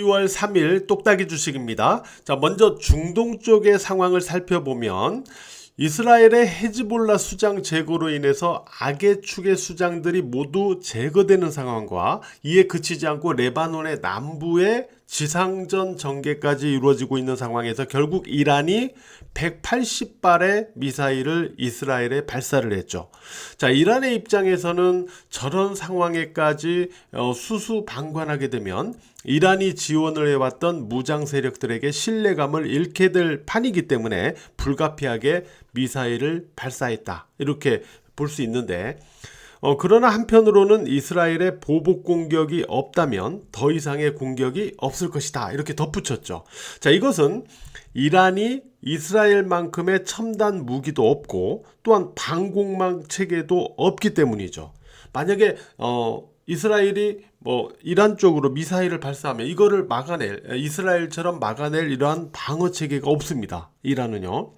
10월 3일 똑딱이 주식입니다. 자, 먼저 중동 쪽의 상황을 살펴보면 이스라엘의 헤즈볼라 수장 제거로 인해서 악의 축의 수장들이 모두 제거되는 상황과 이에 그치지 않고 레바논의 남부에 지상전 전개까지 이루어지고 있는 상황에서 결국 이란이 180발의 미사일을 이스라엘에 발사를 했죠. 자, 이란의 입장에서는 저런 상황에까지 어, 수수방관하게 되면 이란이 지원을 해왔던 무장 세력들에게 신뢰감을 잃게 될 판이기 때문에 불가피하게 미사일을 발사했다. 이렇게 볼 수 있는데, 어, 그러나 한편으로는 이스라엘의 보복 공격이 없다면 더 이상의 공격이 없을 것이다. 이렇게 덧붙였죠. 자, 이것은 이란이 이스라엘만큼의 첨단 무기도 없고 또한 방공망 체계도 없기 때문이죠. 만약에 어, 이스라엘이 뭐 이란 쪽으로 미사일을 발사하면 이거를 막아낼 이스라엘처럼 막아낼 이러한 방어 체계가 없습니다. 이란은요.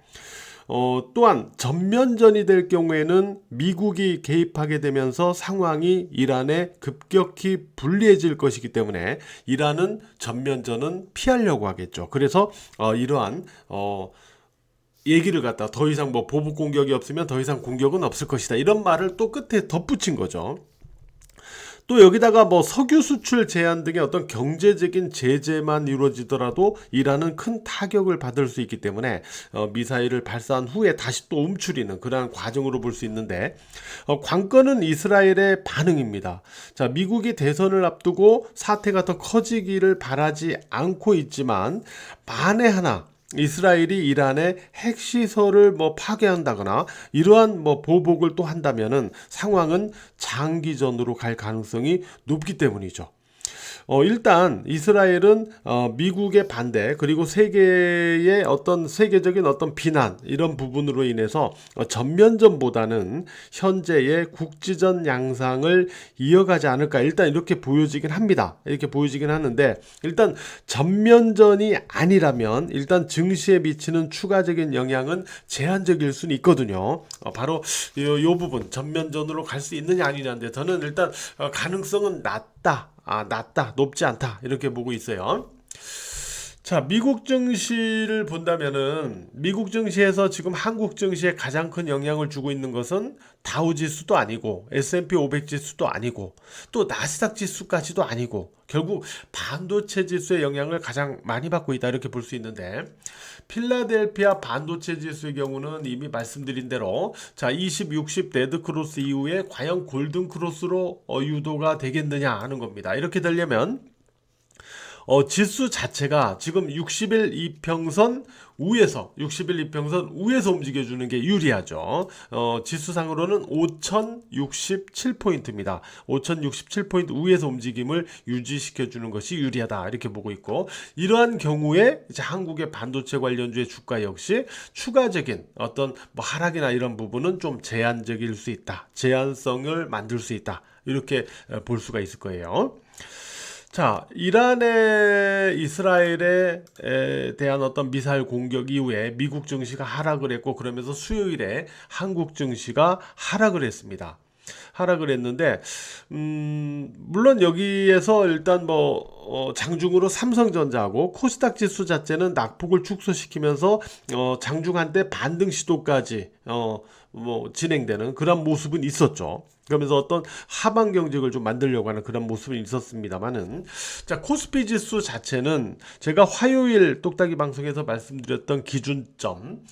어, 또한 전면전이 될 경우에는 미국이 개입하게 되면서 상황이 이란에 급격히 불리해질 것이기 때문에 이란은 전면전은 피하려고 하겠죠. 그래서 어, 이러한 어, 얘기를 갖다 더 이상 뭐 보복 공격이 없으면 더 이상 공격은 없을 것이다. 이런 말을 또 끝에 덧붙인 거죠. 또 여기다가 뭐 석유 수출 제한 등의 어떤 경제적인 제재만 이루어지더라도 이란은 큰 타격을 받을 수 있기 때문에 어, 미사일을 발사한 후에 다시 또 움츠리는 그러한 과정으로 볼 수 있는데 어, 관건은 이스라엘의 반응입니다. 자, 미국이 대선을 앞두고 사태가 더 커지기를 바라지 않고 있지만 만에 하나 이스라엘이 이란의 핵시설을 뭐 파괴한다거나 이러한 뭐 보복을 또 한다면은 상황은 장기전으로 갈 가능성이 높기 때문이죠. 어, 일단 이스라엘은 어, 미국의 반대 그리고 세계의 어떤 세계적인 어떤 비난 이런 부분으로 인해서 어, 전면전보다는 현재의 국지전 양상을 이어가지 않을까 일단 이렇게 보여지긴 합니다. 이렇게 보여지긴 하는데 일단 전면전이 아니라면 일단 증시에 미치는 추가적인 영향은 제한적일 수는 있거든요. 어, 바로 요, 요 부분 전면전으로 갈 수 있느냐 아니냐인데 저는 일단 어, 가능성은 낮다. 아, 낮다, 높지 않다. 이렇게 보고 있어요. 자, 미국 증시를 본다면은 미국 증시에서 지금 한국 증시에 가장 큰 영향을 주고 있는 것은 다우 지수도 아니고 S&P 500 지수도 아니고 또 나스닥 지수까지도 아니고 결국 반도체 지수의 영향을 가장 많이 받고 있다 이렇게 볼 수 있는데 필라델피아 반도체 지수의 경우는 이미 말씀드린 대로 자 20, 60 데드 크로스 이후에 과연 골든 크로스로 어, 유도가 되겠느냐 하는 겁니다. 이렇게 되려면 어, 지수 자체가 지금 60일 이평선 우에서 60일 이평선 우에서 움직여주는 게 유리하죠. 어, 지수상으로는 5,067포인트입니다. 5,067포인트 우에서 움직임을 유지시켜주는 것이 유리하다 이렇게 보고 있고 이러한 경우에 이제 한국의 반도체 관련주의 주가 역시 추가적인 어떤 뭐 하락이나 이런 부분은 좀 제한적일 수 있다. 제한성을 만들 수 있다. 이렇게 어, 볼 수가 있을 거예요. 자, 이란의 이스라엘에 대한 어떤 미사일 공격 이후에 미국 증시가 하락을 했고 그러면서 수요일에 한국 증시가 하락을 했습니다. 하락을 했는데 음 물론 여기에서 일단 뭐 어, 장중으로 삼성전자하고 코스닥 지수 자체는 낙폭을 축소시키면서 어, 장중 한때 반등 시도까지 어, 뭐 진행되는 그런 모습은 있었죠. 그러면서 어떤 하방 경직을 좀 만들려고 하는 그런 모습은 있었습니다만은 자 코스피 지수 자체는 제가 화요일 똑딱이 방송에서 말씀드렸던 기준점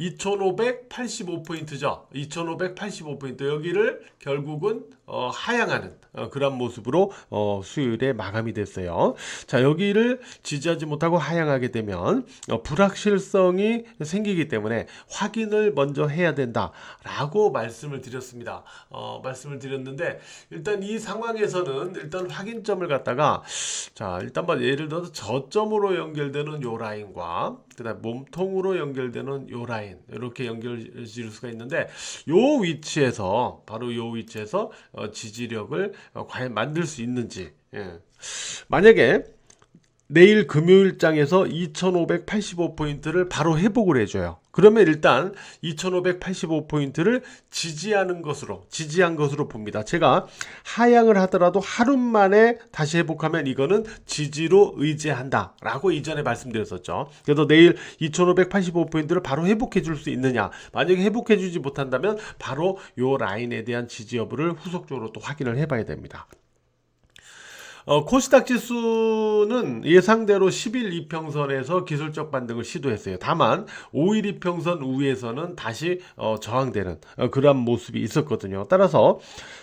2585포인트죠. 2585포인트 여기를 결국은 어, 하향하는 어, 그런 모습으로 어, 수요일에 마감이 됐어요. 자 여기를 지지하지 못하고 하향하게 되면 어, 불확실성이 생기기 때문에 확인을 먼저 해야 된다라고 말씀을 드렸습니다. 어, 말씀 을 드렸는데 일단 이 상황에서는 일단 확인점을 갖다가 자 일단 뭐 예를 들어서 저점으로 연결되는 요 라인과 그다음 몸통으로 연결되는 요 라인 이렇게 연결 지을 수가 있는데 요 위치에서 바로 요 위치에서 어, 지지력을 어, 과연 만들 수 있는지 예. 만약에 내일 금요일장에서 2585포인트를 바로 회복을 해줘요. 그러면 일단 2585포인트를 지지하는 것으로, 지지한 것으로 봅니다. 제가 하향을 하더라도 하루 만에 다시 회복하면 이거는 지지로 의지한다. 라고 이전에 말씀드렸었죠. 그래서 내일 2585포인트를 바로 회복해 줄 수 있느냐. 만약에 회복해 주지 못한다면 바로 요 라인에 대한 지지 여부를 후속적으로 또 확인을 해 봐야 됩니다. 어, 코스닥 지수는 예상대로 10일 이평선에서 기술적 반등을 시도했어요. 다만 5일 이평선 위에서는 다시 어, 저항되는 어, 그러한 모습이 있었거든요. 따라서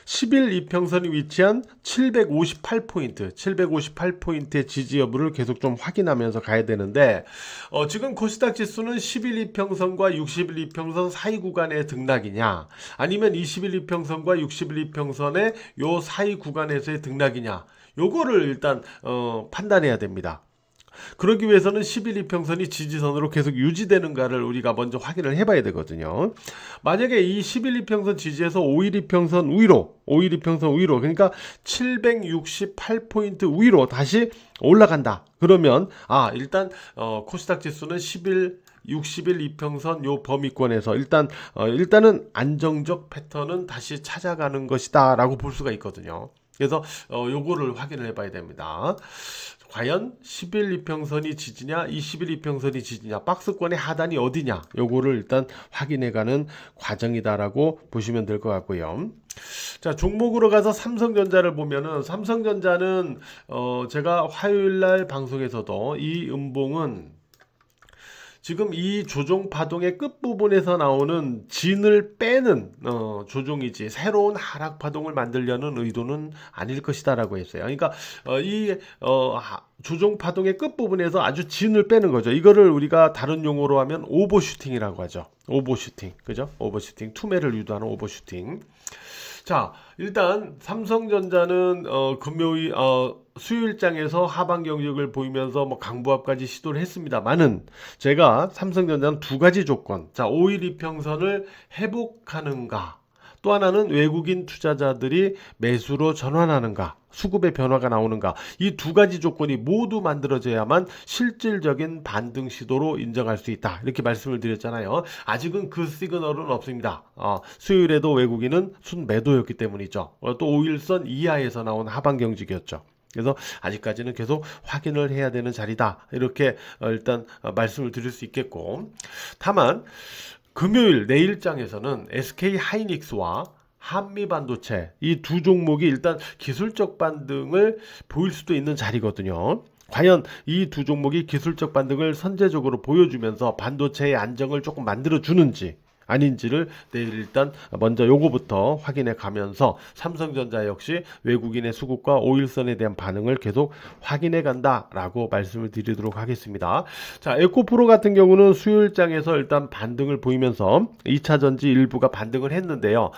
10일 이평선이 위치한 758포인트, 758포인트의 지지 여부를 계속 좀 확인하면서 가야 되는데 어, 지금 코스닥 지수는 10일 이평선과 60일 이평선 사이 구간의 등락이냐 아니면 20일 이평선과 60일 이평선의 요 사이 구간에서의 등락이냐 요거를 일단 어, 판단해야 됩니다. 그러기 위해서는 11 이평선이 지지선으로 계속 유지되는가를 우리가 먼저 확인을 해봐야 되거든요. 만약에 이 11 이평선 지지에서 5일 이평선 위로, 5일 이평선 위로, 그러니까 768포인트 위로 다시 올라간다. 그러면 아 일단 어, 코스닥 지수는 11 60일 이평선 요 범위권에서 일단 어, 일단은 안정적 패턴은 다시 찾아가는 것이다라고 볼 수가 있거든요. 그래서 어, 요거를 확인을 해봐야 됩니다. 과연 11 이평선이 지지냐, 21 이평선이 지지냐, 박스권의 하단이 어디냐, 요거를 일단 확인해가는 과정이다라고 보시면 될 것 같고요. 자, 종목으로 가서 삼성전자를 보면은 삼성전자는 어, 제가 화요일 날 방송에서도 이 음봉은 지금 이 조종 파동의 끝부분에서 나오는 진을 빼는 어, 조종이지 새로운 하락 파동을 만들려는 의도는 아닐 것이다라고 했어요. 그러니까 어, 이 어, 조종 파동의 끝부분에서 아주 진을 빼는 거죠. 이거를 우리가 다른 용어로 하면 오버슈팅이라고 하죠. 오버슈팅. 그죠? 오버슈팅. 투매를 유도하는 오버슈팅. 자, 일단 삼성전자는 어, 금요일 어, 수요일장에서 하반 경직을 보이면서 뭐 강보합까지 시도를 했습니다만은 제가 삼성전자는 두 가지 조건. 자, 5일 이평선을 회복하는가? 또 하나는 외국인 투자자들이 매수로 전환하는가? 수급의 변화가 나오는가? 이 두 가지 조건이 모두 만들어져야만 실질적인 반등 시도로 인정할 수 있다. 이렇게 말씀을 드렸잖아요. 아직은 그 시그널은 없습니다. 어, 수요일에도 외국인은 순 매도였기 때문이죠. 어, 또 5일선 이하에서 나온 하반 경직이었죠. 그래서 아직까지는 계속 확인을 해야 되는 자리다. 이렇게 어, 일단 어, 말씀을 드릴 수 있겠고. 다만 금요일 내일장에서는 SK 하이닉스와 한미 반도체 이 두 종목이 일단 기술적 반등을 보일 수도 있는 자리거든요. 과연 이 두 종목이 기술적 반등을 선제적으로 보여주면서 반도체의 안정을 조금 만들어 주는지 아닌지를 내일 일단 먼저 요거부터 확인해 가면서 삼성전자 역시 외국인의 수급과 오일선에 대한 반응을 계속 확인해 간다라고 말씀을 드리도록 하겠습니다. 자, 에코프로 같은 경우는 수요일장에서 일단 반등을 보이면서 2차 전지 일부가 반등을 했는데요.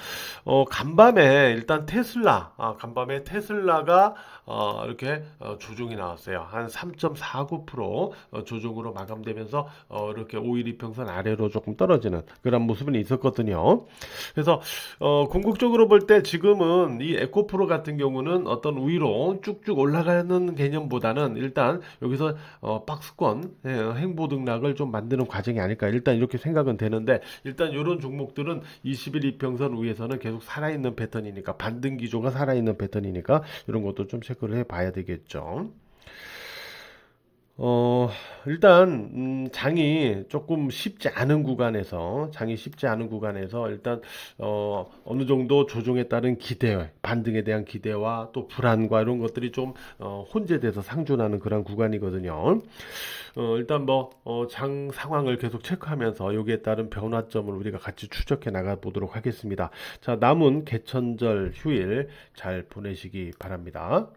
어, 간밤에 일단 테슬라, 아, 간밤에 테슬라가 어, 이렇게 어, 조종이 나왔어요. 한 3.49% 어, 조종으로 마감되면서 어, 이렇게 5일 이평선 아래로 조금 떨어지는 그런 모습은 있었거든요. 그래서 어, 궁극적으로 볼 때 지금은 이 에코프로 같은 경우는 어떤 위로 쭉쭉 올라가는 개념보다는 일단 여기서 어, 박스권 예, 행보 등락을 좀 만드는 과정이 아닐까 일단 이렇게 생각은 되는데 일단 이런 종목들은 21 이평선 위에서는 계속 살아있는 패턴이니까 반등 기조가 살아있는 패턴이니까 이런 것도 좀 체크 를 해 봐야 되겠죠. 어, 일단, 음, 장이 조금 쉽지 않은 구간에서, 장이 쉽지 않은 구간에서, 일단, 어, 어느 정도 조정에 따른 기대, 반등에 대한 기대와 또 불안과 이런 것들이 좀, 어, 혼재돼서 상존하는 그런 구간이거든요. 어, 일단 뭐, 어, 장 상황을 계속 체크하면서 여기에 따른 변화점을 우리가 같이 추적해 나가 보도록 하겠습니다. 자, 남은 개천절 휴일 잘 보내시기 바랍니다.